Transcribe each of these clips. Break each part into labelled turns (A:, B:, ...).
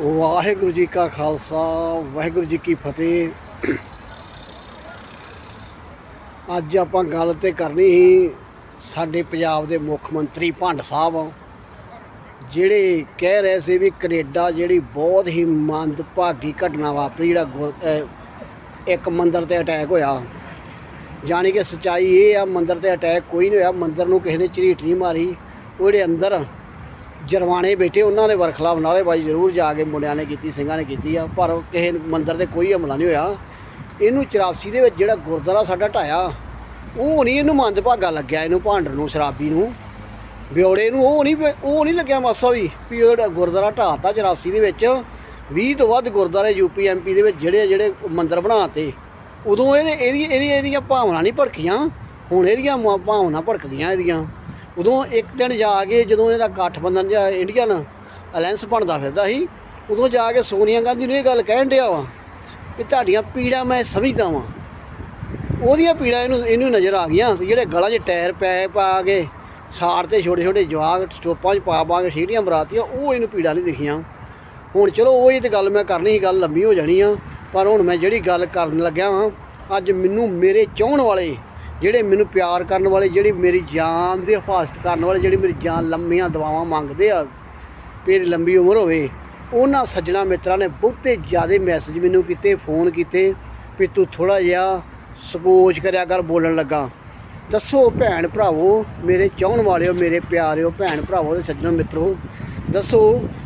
A: ਵਾਹਿਗੁਰੂ ਜੀ ਕਾ ਖਾਲਸਾ, ਵਾਹਿਗੁਰੂ ਜੀ ਕੀ ਫਤਿਹ। ਅੱਜ ਆਪਾਂ ਗੱਲ ਤੇ ਕਰਨੀ ਸੀ ਸਾਡੇ ਪੰਜਾਬ ਦੇ ਮੁੱਖ ਮੰਤਰੀ ਭੰਡ ਸਾਹਿਬ। ਜਿਹੜੇ ਕਹਿ ਰਹੇ ਸੀ ਵੀ ਕੈਨੇਡਾ ਜਿਹੜੀ ਬਹੁਤ ਹੀ ਮੰਦਭਾਗੀ ਘਟਨਾ ਵਾਪਰੀ, ਜਿਹੜਾ ਗੁਰ- ਇੱਕ ਮੰਦਰ ਤੇ ਅਟੈਕ ਹੋਇਆ। ਜਾਣੀ ਕਿ ਸਚਾਈ ਇਹ ਆ, ਮੰਦਰ ਤੇ ਅਟੈਕ ਕੋਈ ਨਹੀਂ ਹੋਇਆ, ਮੰਦਰ ਨੂੰ ਕਿਸੇ ਨੇ ਝਰੀਟ ਨਹੀਂ ਮਾਰੀ। ਉਹਦੇ ਅੰਦਰ ਜਰਵਾਣੇ ਬੈਠੇ, ਉਹਨਾਂ ਨੇ ਵਰਖਲਾਫ ਨਾਅਰੇਬਾਜ਼ੀ ਜ਼ਰੂਰ ਜਾ ਕੇ ਮੁੰਡਿਆਂ ਨੇ ਕੀਤੀ, ਸਿੰਘਾਂ ਨੇ ਕੀਤੀ ਆ, ਪਰ ਕਿਸੇ ਮੰਦਰ ਤੇ ਕੋਈ ਹਮਲਾ ਨਹੀਂ ਹੋਇਆ। ਇਹਨੂੰ 84 ਦੇ ਵਿੱਚ ਜਿਹੜਾ ਗੁਰਦੁਆਰਾ ਸਾਡਾ ਢਾਇਆ, ਉਹ ਨਹੀਂ ਇਹਨੂੰ ਮੰਦਭਾਗਾ ਲੱਗਿਆ, ਇਹਨੂੰ ਭਾਂਡਰ ਨੂੰ, ਸ਼ਰਾਬੀ ਨੂੰ। ਬਿਉੜੇ ਨੂੰ ਉਹ ਨਹੀਂ ਉਹ ਨਹੀਂ ਲੱਗਿਆ ਮਾਸਾ ਵੀ ਵੀ ਉਹ ਜਿਹੜਾ ਗੁਰਦੁਆਰਾ ਢਾਤਾ 84 ਦੇ ਵਿੱਚ 20 ਤੋਂ ਵੱਧ ਗੁਰਦੁਆਰੇ ਯੂਪੀ ਐਮਪੀ ਦੇ ਵਿੱਚ ਜਿਹੜੇ ਜਿਹੜੇ ਮੰਦਿਰ ਬਣਾਤੇ। ਉਦੋਂ ਇਹਦੇ, ਇਹਦੀ ਇਹਦੀ, ਇਹਦੀਆਂ ਭਾਵਨਾ ਨਹੀਂ ਭੜਕੀਆਂ, ਹੁਣ ਇਹਦੀਆਂ ਭਾਵਨਾ ਭੜਕ ਗਈਆਂ ਇਹਦੀਆਂ। ਉਦੋਂ ਇੱਕ ਦਿਨ ਜਾ ਕੇ ਜਦੋਂ ਇਹਦਾ ਗਠਬੰਧਨ ਜਾਂ ਇੰਡੀਅਨ ਅਲਾਈਅੰਸ ਬਣਦਾ ਫਿਰਦਾ ਸੀ, ਉਦੋਂ ਜਾ ਕੇ ਸੋਨੀਆ ਗਾਂਧੀ ਨੂੰ ਇਹ ਗੱਲ ਕਹਿਣ ਡਿਆ ਵਾ ਕਿ ਤੁਹਾਡੀਆਂ ਪੀੜਾਂ ਮੈਂ ਸਮਝਦਾ ਵਾਂ। ਉਹਦੀਆਂ ਪੀੜਾਂ ਇਹਨੂੰ ਇਹਨੂੰ ਨਜ਼ਰ ਆ ਗਈਆਂ ਜਿਹੜੇ ਗਲਾਂ 'ਚ ਟਾਇਰ ਪੈ ਪਾ ਕੇ ਸਾੜ ਤੇ ਛੋਟੇ ਛੋਟੇ ਜਵਾਗ ਸਟੋਪਾਂ 'ਚ ਪਾ ਪਾ ਕੇ ਸੀਟੀਆਂ ਬਰਾਤੀਆਂ ਉਹ ਇਹਨੂੰ ਪੀੜਾਂ ਨਹੀਂ ਦਿਖੀਆਂ। ਹੁਣ ਚਲੋ ਉਹ ਹੀ ਤੇ ਗੱਲ ਮੈਂ ਕਰਨੀ ਸੀ, ਗੱਲ ਲੰਬੀ ਹੋ ਜਾਣੀ ਆ, ਪਰ ਹੁਣ ਮੈਂ ਜਿਹੜੀ ਗੱਲ ਕਰਨ ਲੱਗਿਆ ਵਾਂ, ਅੱਜ ਮੈਨੂੰ ਮੇਰੇ ਚਾਹਣ ਵਾਲੇ ਜਿਹੜੇ ਮੈਨੂੰ ਪਿਆਰ ਕਰਨ ਵਾਲੇ, ਜਿਹੜੀ ਮੇਰੀ ਜਾਨ ਦੀ ਹਿਫਾਜ਼ਤ ਕਰਨ ਵਾਲੇ, ਜਿਹੜੀ ਮੇਰੀ ਜਾਨ ਲੰਮੀਆਂ ਦਵਾਵਾਂ ਮੰਗਦੇ ਆ ਮੇਰੀ ਲੰਬੀ ਉਮਰ ਹੋਵੇ, ਉਹਨਾਂ ਸੱਜਣਾ ਮਿੱਤਰਾਂ ਨੇ ਬਹੁਤੇ ਜ਼ਿਆਦਾ ਮੈਸੇਜ ਮੈਨੂੰ ਕੀਤੇ ਫੋਨ ਕੀਤੇ, ਵੀ ਤੂੰ ਥੋੜਾ ਜਿਹਾ ਸਪੋਜ ਕਰਿਆ ਕਰ ਬੋਲਣ ਲੱਗਾ। ਦੱਸੋ ਭੈਣ ਭਰਾਵੋ, ਮੇਰੇ ਚਾਹਣ ਵਾਲਿਓ, ਮੇਰੇ ਪਿਆਰਿਓ, ਭੈਣ ਭਰਾਵੋ ਤੇ ਸੱਜਣੋ ਮਿੱਤਰੋ, ਦੱਸੋ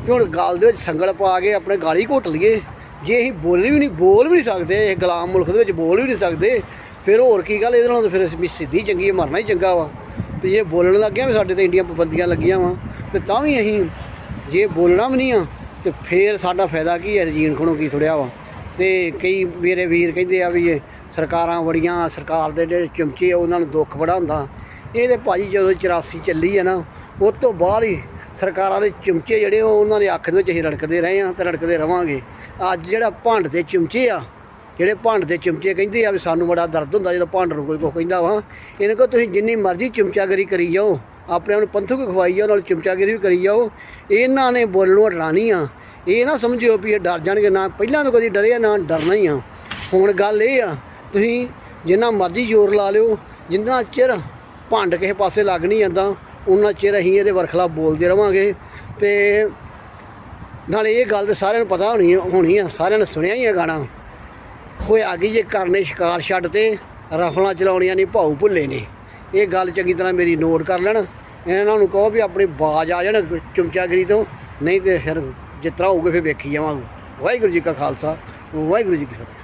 A: ਕਿ ਹੁਣ ਗਾਲ ਦੇ ਵਿੱਚ ਸੰਗਲ ਪਾ ਕੇ ਆਪਣੇ ਗਾਲੀ ਘੁੱਟ ਲਈਏ। ਜੇ ਅਸੀਂ ਬੋਲੀ ਵੀ ਨਹੀਂ, ਬੋਲ ਵੀ ਨਹੀਂ ਸਕਦੇ, ਇਹ ਗੁਲਾਮ ਮੁਲਕ ਦੇ ਵਿੱਚ ਬੋਲ ਵੀ ਨਹੀਂ ਸਕਦੇ ਫਿਰ ਹੋਰ ਕੀ ਗੱਲ, ਇਹਦੇ ਨਾਲ ਤਾਂ ਫਿਰ ਅਸੀਂ ਸਿੱਧੀ ਚੰਗੀ ਹੈ ਮਰਨਾ ਹੀ ਚੰਗਾ ਵਾ। ਤੇ ਜੇ ਬੋਲਣ ਲੱਗਿਆ ਵੀ ਸਾਡੇ ਤੇ ਇੰਡੀਆਂ ਪਾਬੰਦੀਆਂ ਲੱਗੀਆਂ ਵਾ, ਤੇ ਤਾਂ ਵੀ ਅਸੀਂ ਜੇ ਬੋਲਣਾ ਵੀ ਨਹੀਂ ਆ, ਤੇ ਫੇਰ ਸਾਡਾ ਫਾਇਦਾ ਕੀ ਹੈ ਜੀਣ ਖਣੋ ਕੀ ਥੋੜਿਆ ਵਾ। ਤੇ ਕਈ ਮੇਰੇ ਵੀਰ ਕਹਿੰਦੇ ਆ ਵੀ ਇਹ ਸਰਕਾਰਾਂ ਬੜੀਆਂ, ਸਰਕਾਰ ਦੇ ਜਿਹੜੇ ਚਮਚੇ ਆ, ਉਹਨਾਂ ਨੂੰ ਦੁੱਖ ਬੜਾ ਹੁੰਦਾ। ਇਹ ਤੇ ਭਾਜੀ ਜਦੋਂ 84 ਚੱਲੀ ਆ ਨਾ, ਉਸ ਤੋਂ ਬਾਅਦ ਹੀ ਸਰਕਾਰਾਂ ਦੇ ਚਮਚੇ ਜਿਹੜੇ ਉਹ ਉਹਨਾਂ ਦੇ ਅੱਖ ਦੇ ਵਿੱਚ ਅਸੀਂ ਰੜਕਦੇ ਰਹੇ ਆ, ਤੇ ਰੜਕਦੇ ਰਵਾਂਗੇ। ਅੱਜ ਜਿਹੜਾ ਭੰਡ ਦੇ ਚਮਚੇ ਆ ਜਿਹੜੇ ਭਾਂਡ ਦੇ ਚਮਚੇ ਕਹਿੰਦੇ ਆ ਵੀ ਸਾਨੂੰ ਬੜਾ ਦਰਦ ਹੁੰਦਾ ਜਦੋਂ ਭਾਂਡ ਨੂੰ ਕੋਈ ਕੁਛ ਕਹਿੰਦਾ ਵਾ, ਇਹਨਾਂ ਕੋ ਤੁਸੀਂ ਜਿੰਨੀ ਮਰਜ਼ੀ ਚਮਚਾਗਰੀ ਕਰੀ ਜਾਓ, ਆਪਣੇ ਆਪ ਨੂੰ ਪੰਥਕ ਖਵਾਈ ਜਾਓ, ਨਾਲ ਚਮਚਾਗਰੀ ਵੀ ਕਰੀ ਜਾਓ, ਇਹਨਾਂ ਨੇ ਬੋਲਣੋਂ ਹਟਣਾ ਨਹੀਂ ਆ। ਇਹ ਨਾ ਸਮਝਿਓ ਵੀ ਇਹ ਡਰ ਜਾਣਗੇ, ਨਾ ਪਹਿਲਾਂ ਤਾਂ ਕਦੀ ਡਰੇ ਆ, ਨਾ ਡਰਨਾ ਹੀ ਆ। ਹੁਣ ਗੱਲ ਇਹ ਆ, ਤੁਸੀਂ ਜਿੰਨਾ ਮਰਜ਼ੀ ਜ਼ੋਰ ਲਾ ਲਿਓ, ਜਿੰਨਾ ਚਿਰ ਭੰਡ ਕਿਸੇ ਪਾਸੇ ਲੱਗ ਨਹੀਂ ਜਾਂਦਾ, ਉਹਨਾਂ ਚਿਰ ਅਸੀਂ ਇਹਦੇ ਵਰਖਲਾ ਬੋਲਦੇ ਰਵਾਂਗੇ। ਤੇ ਨਾਲੇ ਇਹ ਗੱਲ ਤੇ ਸਾਰਿਆਂ ਨੂੰ ਪਤਾ ਹੋਣੀ ਹੋਣੀ ਆ, ਸਾਰਿਆਂ ਨੇ ਸੁਣਿਆ ਹੀ ਆ ਗਾਣਾ। ਹੋਇਆ ਕੀ ਜੇ ਕਰਨੇ ਸ਼ਿਕਾਰ ਛੱਡ ਤੇ ਰਫਲਾਂ ਚਲਾਉਣੀਆਂ ਨਹੀਂ ਭਾਊ ਭੁੱਲੇ ਨੇ। ਇਹ ਗੱਲ ਚੰਗੀ ਤਰ੍ਹਾਂ ਮੇਰੀ ਨੋਟ ਕਰ ਲੈਣ। ਇਹਨਾਂ ਨੂੰ ਕਹੋ ਵੀ ਆਪਣੀ ਬਾਜ ਆ ਜਾਣ ਚਮਚਾਗਰੀ ਤੋਂ, ਨਹੀਂ ਤੇ ਫਿਰ ਜਿਸ ਤਰ੍ਹਾਂ ਹੋਊਗਾ ਫਿਰ ਵੇਖੀ ਜਾਵਾਂਗੇ। ਵਾਹਿਗੁਰੂ ਜੀ ਕਾ ਖਾਲਸਾ, ਵਾਹਿਗੁਰੂ ਜੀ ਕੀ ਫਤਿਹ।